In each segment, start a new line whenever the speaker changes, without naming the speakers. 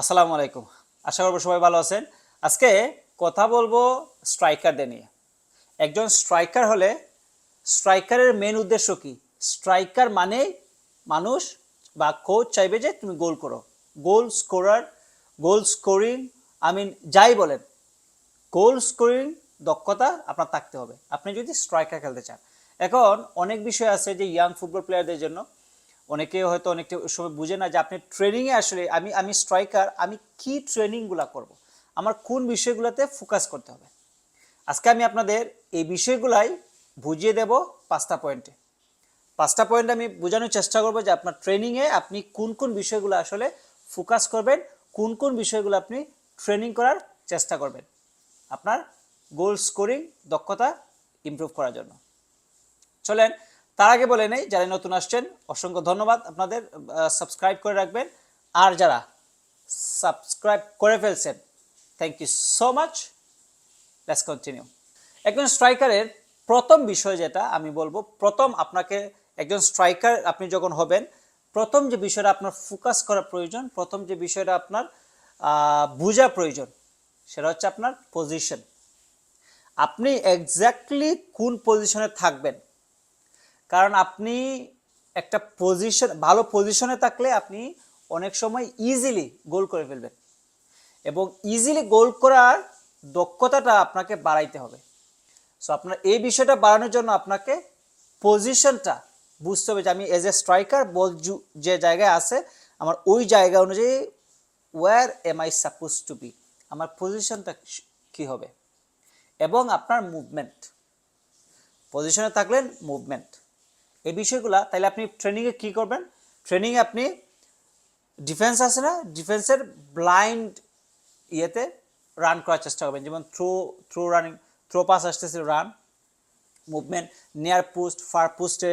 আসসালামু আলাইকুম। আশা করব সবাই ভালো আছেন। আজকে কথা বলব স্ট্রাইকারদের নিয়ে। একজন স্ট্রাইকার হলে স্ট্রাইকারের মেন উদ্দেশ্য কি? স্ট্রাইকার মানে মানুষ বা কোচ চাইবে যে তুমি গোল করো। Goal scorer goal scoring I mean যাই বলেন গোল স্কোরিং দক্ষতা আপনার থাকতে হবে। আপনি যদি স্ট্রাইকার খেলতে চান। এখন অনেক বিষয় আছে যে ইয়াং ফুটবল প্লেয়ারদের জন্য। অনেকে হয়তো অনেকটা সময় বুঝে না যে আপনি ট্রেনিংয়ে আসলে আমি আমি স্ট্রাইকার আমি কি ট্রেনিংগুলো করব। আমার কোন বিষয়গুলোতে ফোকাস করতে হবে? আজকে আমি আপনাদের এই বিষয়গুলাই বুঝিয়ে দেব পাঁচটা পয়েন্টে পাঁচটা পয়েন্ট আমি বোঝানোর চেষ্টা করব যে আপনার ট্রেনিংয়ে আপনি কোন কোন বিষয়গুলো আসলে ফোকাস করবেন, কোন কোন বিষয়গুলো আপনি ট্রেনিং করার চেষ্টা করবেন। আপনার গোল স্কোরিং দক্ষতা ইমপ্রুভ করার জন্য। চলেন তার আগে বলে নেই, যারা নতুন আসছেন, অসংখ্য ধন্যবাদ আপনাদের সাবস্ক্রাইব করে রাখবেন। আর যারা সাবস্ক্রাইব করে ফেলছেন thank you so much let's continue একজন স্ট্রাইকারের প্রথম বিষয় যেটা আমি বলব, প্রথম আপনাকে একজন স্ট্রাইকার আপনি যখন হবেন, প্রথম যে বিষয়টা আপনার ফোকাস করা প্রয়োজন, প্রথম যে বিষয়টা আপনার বোঝা প্রয়োজন, সেটা হচ্ছে আপনার পজিশন আপনি এক্স্যাক্টলি কোন পজিশনে থাকবেন? কারণ আপনি একটা পজিশন ভালো পজিশনে থাকলে আপনি অনেক সময় ইজিলি গোল করে ফেলবেন। এবং ইজিলি গোল করার দক্ষতাটা আপনাকে বাড়াইতে হবে। সো আপনার এই বিষয়টা বাড়ানোর জন্য আপনাকে পজিশনটা বুঝতে হবে যে আমি এজ এ স্ট্রাইকার বল যে জায়গায় আছে, আমার ওই জায়গা অনুযায়ী where am I suppose to be আমার পজিশনটা কি হবে? এবং আপনার মুভমেন্ট পজিশনে থাকলেন মুভমেন্ট এই বিষয়গুলা তাহলে আপনি ট্রেনিংয়ে কি করবেন? ট্রেনিংয়ে আপনি ডিফেন্স আছে না? ডিফেন্সের ব্লাইন্ড ইয়েতে রান করার চেষ্টা করবেন। যেমন throw throw running throw pass আসতেছে run movement near post far পোস্টে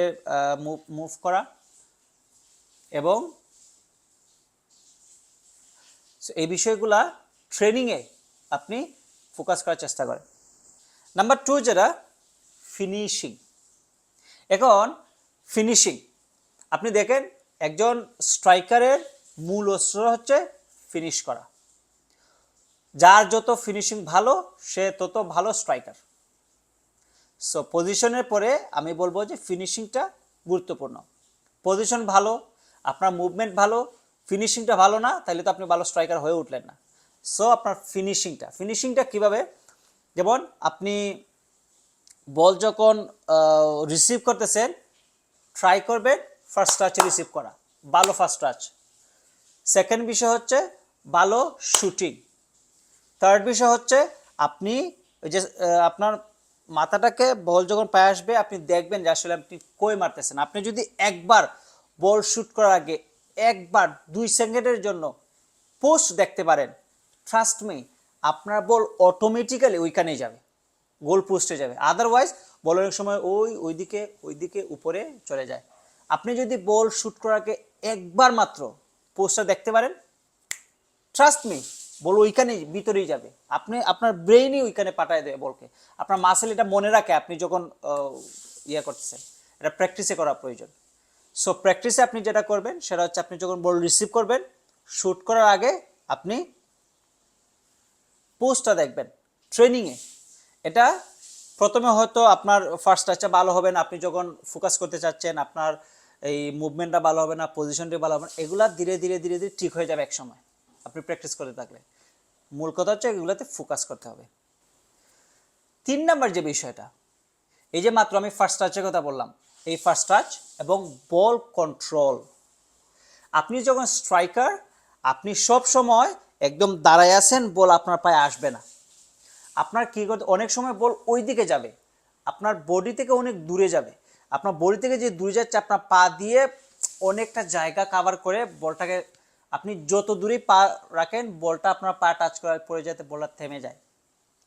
মুভ মুভ করা। এবং এই বিষয়গুলা ট্রেনিংয়ে আপনি ফোকাস করার চেষ্টা করেন। নাম্বার টু যেটা ফিনিশিং এখন ফিনিশিং আপনি দেখেন একজন স্ট্রাইকারের মূল অস্ত্র হচ্ছে ফিনিশ করা। যার যত ফিনিশিং ভালো, সে তত ভালো স্ট্রাইকার সো পজিশনের পরে আমি বলব যে ফিনিশিংটা গুরুত্বপূর্ণ। পজিশন ভালো, আপনার মুভমেন্ট ভালো ফিনিশিংটা ভালো না তাহলে তো আপনি ভালো স্ট্রাইকার হয়ে উঠলেন না। সো আপনার ফিনিশিংটা ফিনিশিংটা কীভাবে? যেমন আপনি বল যখন রিসিভ করতেছেন ট্রাই করবেন ফার্স্ট টাচে রিসিভ করা। ভালো ফার্স্ট টাচ সেকেন্ড বিষয় হচ্ছে, ভালো শুটিং থার্ড বিষয় হচ্ছে, আপনি যে আপনার মাথাটাকে বল যখন পায়ে আসবে, আপনি দেখবেন যে আসলে আপনি কই মারতেছেন। আপনি যদি একবার বল শুট করার আগে একবার দুই সেকেন্ডের জন্য পোস্ট দেখতে পারেন ট্রাস্ট মি আপনার বল অটোমেটিক্যালি ওইখানেই যাবে। গোল পোস্টে যাবে। আদারওয়াইজ বল অনেক সময় ওই ওইদিকে ওইদিকে উপরে চলে যায়। আপনি যদি বল করার আগে একবার মাত্র পোস্টটা দেখতে পারেন ট্রাস্ট মি বল ওইখানেই, ভিতরেই যাবে। আপনি, আপনার ব্রেইনই ওইখানে পাঠায় দেবে বলকে আপনার মাসেল এটা মনে রাখে আপনি যখন ইয়ে করতেছেন। এটা প্র্যাকটিসে করা প্রয়োজন। সো প্র্যাকটিসে আপনি যেটা করবেন, সেটা হচ্ছে আপনি যখন বল রিসিভ করবেন শ্যুট করার আগে আপনি পোস্টটা দেখবেন। ট্রেনিংয়ে এটা প্রথমে হয়তো আপনার ফার্স্ট টাচটা ভালো হবে না, আপনি যখন ফোকাস করতে চাচ্ছেন, আপনার এই মুভমেন্টটা ভালো হবে না পজিশনটা ভালো হবে না, এগুলা ধীরে ধীরে ধীরে ধীরে ঠিক হয়ে যাবে এক সময় আপনি প্র্যাকটিস করতে থাকলে। মূল কথা হচ্ছে এগুলোতে ফোকাস করতে হবে। তিন নাম্বার যে বিষয়টা, এই যে মাত্র আমি ফার্স্ট টাচের কথা বললাম, এই ফার্স্ট টাচ এবং বল কন্ট্রোল আপনি যখন স্ট্রাইকার আপনি সব সময় একদম দাঁড়ায় আছেন বল আপনার পায়ে আসবে না। আপনার কী করতে অনেক সময় বল ওই দিকে যাবে। আপনার বডি থেকে অনেক দূরে যাবে। আপনার বডি থেকে যে দূরে যাচ্ছে, আপনার পা দিয়ে অনেকটা জায়গা কাভার করে বলটাকে আপনি যত দূরেই পা রাখেন, বলটা আপনার পা টাচ করার পরে যাতে বলটা থেমে যায়।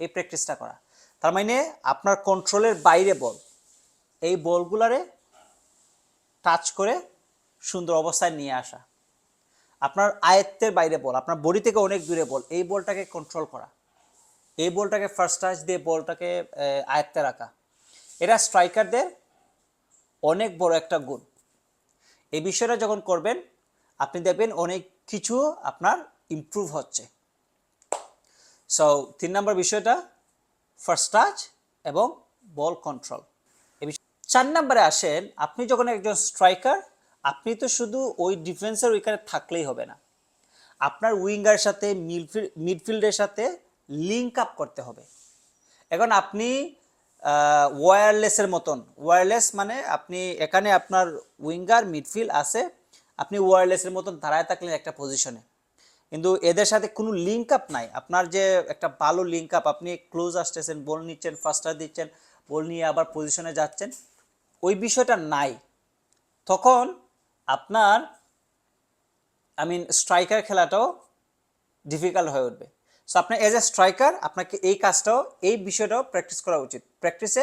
এই প্র্যাকটিসটা করা। তার মানে আপনার কন্ট্রোলের বাইরে বল। এই বলগুলারে টাচ করে সুন্দর অবস্থায় নিয়ে আসা। আপনার আয়ত্তের বাইরে বল। আপনার বডি থেকে অনেক দূরে বল। এই বলটাকে কন্ট্রোল করা। এই বলটাকে ফার্স্ট টাচ দিয়ে বলটাকে আয়ত্তে রাখা। এরা স্ট্রাইকারদের অনেক বড় একটা গুণ। এই বিষয়টা যখন করবেন, আপনি দেখবেন অনেক কিছু আপনার ইমপ্রুভ হচ্ছে। সো তিন নম্বর বিষয়টা ফার্স্ট টাচ এবং বল কন্ট্রোল এই চার নম্বরে আসেন, আপনি যখন একজন স্ট্রাইকার আপনি তো শুধু ওই ডিফেন্সের ওইখানে থাকলেই হবে না। আপনার উইঙ্গার সাথে মিডফিল্ড মিডফিল্ডের সাথে লিঙ্ক আপ করতে হবে। এখন আপনি ওয়্যারলেসের মতন ওয়্যারলেস মানে আপনি এখানে আপনার উইঙ্গার মিডফিল্ড আছে, আপনি ওয়্যারলেসের মতন দাঁড়ায় থাকলেন একটা পজিশনে কিন্তু এদের সাথে কোনো লিঙ্ক আপ নাই। আপনার যে একটা ভালো লিঙ্ক আপ আপনি ক্লোজ আসতেছেন বল নিচ্ছেন ফার্স্টার দিচ্ছেন বল নিয়ে আবার পজিশনে যাচ্ছেন, ওই বিষয়টা নাই। তখন আপনার আই মিন স্ট্রাইকার খেলাটাও ডিফিকাল্ট হয়ে উঠবে। সো আপনার এজ এ স্ট্রাইকার আপনাকে এই কাজটাও, এই বিষয়টাও প্র্যাকটিস করা উচিত। প্র্যাকটিসে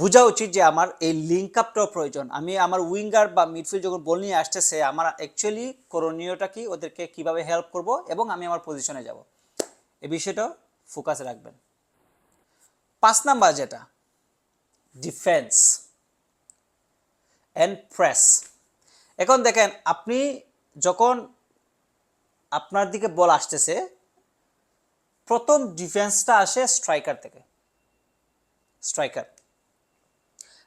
বোঝা উচিত যে আমার এই লিঙ্ক আপটাও প্রয়োজন। আমি আমার উইঙ্গার বা মিডফিল্ড যখন বল নিয়ে আসতেছে, আমার অ্যাকচুয়ালি করণীয়টা কি? ওদেরকে কীভাবে হেল্প করব? এবং আমি আমার পজিশনে যাব। এই বিষয়টাও ফোকাসে রাখবেন। পাঁচ নাম্বার যেটা ডিফেন্স অ্যান্ড প্রেস এখন দেখেন, আপনি যখন আপনার দিকে বল আসতেছে, প্রথম ডিফেন্সটা আসে স্ট্রাইকার থেকে। স্ট্রাইকার।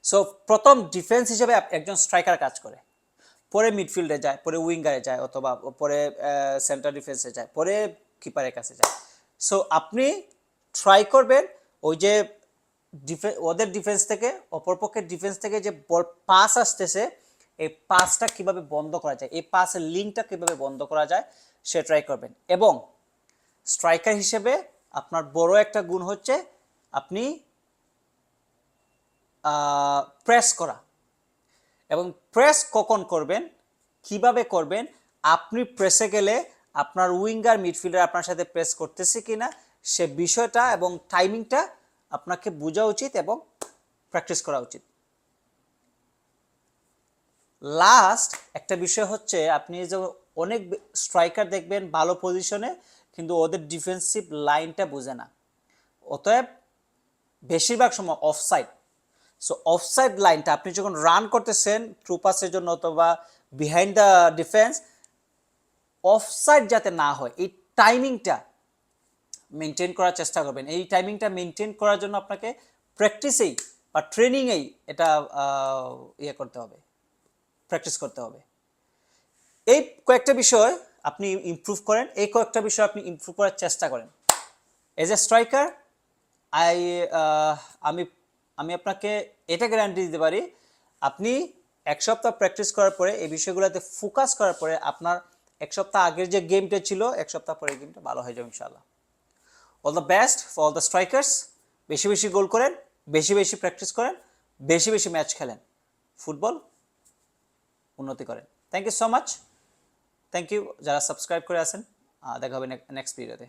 সো প্রথম ডিফেন্স হিসেবে একজন স্ট্রাইকার কাজ করে। পরে মিডফিল্ডে যায়, পরে উইঙ্গারে যায়, অথবা পরে সেন্টার ডিফেন্সে যায়, পরে কিপারের কাছে যায়। সো আপনি ট্রাই করবেন ওই যে ডিফেন্স ওদের ডিফেন্স থেকে, অপরপক্ষের ডিফেন্স থেকে যে বল পাস আসতেছে এই পাসটা কীভাবে বন্ধ করা যায়, এই পাসের লিঙ্কটা কীভাবে বন্ধ করা যায়, সে ট্রাই করবেন। এবং স্ট্রাইকার হিসেবে আপনার বড় একটা গুণ হচ্ছে আপনি প্রেস করা। এবং প্রেস কখন করবেন, কীভাবে করবেন, আপনি প্রেসে গেলে আপনার উইঙ্গার, মিডফিল্ডার আপনার সাথে প্রেস করতেছে কিনা, সে বিষয়টা এবং টাইমিংটা আপনাকে বোঝা উচিত এবং প্র্যাকটিস করা উচিত। লাস্ট একটা বিষয় হচ্ছে আপনি যে অনেক স্ট্রাইকার দেখবেন ভালো পজিশনে কিন্তু ওদের ডিফেন্সিভ লাইনটা বোঝে না। অতএব বেশিরভাগ সময় অফসাইড সো অফসাইড লাইনটা আপনি যখন রান করতেছেন ট্রু পাসের জন্য অথবা বিহাইন্ড দ্য ডিফেন্স অফসাইড যাতে না হয়, এই টাইমিংটা মেনটেন করার চেষ্টা করবেন। এই টাইমিংটা মেনটেন করার জন্য আপনাকে প্র্যাকটিসেই বা ট্রেনিংয়েই এটা ইয়ে করতে হবে। প্র্যাকটিস করতে হবে। এই কয়েকটা বিষয় আপনি ইমপ্রুভ করেন, এই কয়েকটা বিষয় আপনি ইমপ্রুভ করার চেষ্টা করেন। এজ এ স্ট্রাইকার আই আমি আমি আপনাকে এটা গ্যারান্টি দিতে পারি, আপনি এক সপ্তাহ প্র্যাকটিস করার পরে, এই বিষয়গুলোতে ফোকাস করার পরে আপনার এক সপ্তাহ আগের যে গেমটা ছিল, এক সপ্তাহ পরে গেমটা ভালো হয়ে যাবে ইনশাল্লাহ all the best for all the strikers বেশি বেশি গোল করেন, বেশি বেশি প্র্যাকটিস করেন, বেশি বেশি ম্যাচ খেলেন। ফুটবল উন্নতি করেন। Thank you so much thank you যারা সাবস্ক্রাইব করে আসেন দেখা হবে নেক্সট ভিডিওতে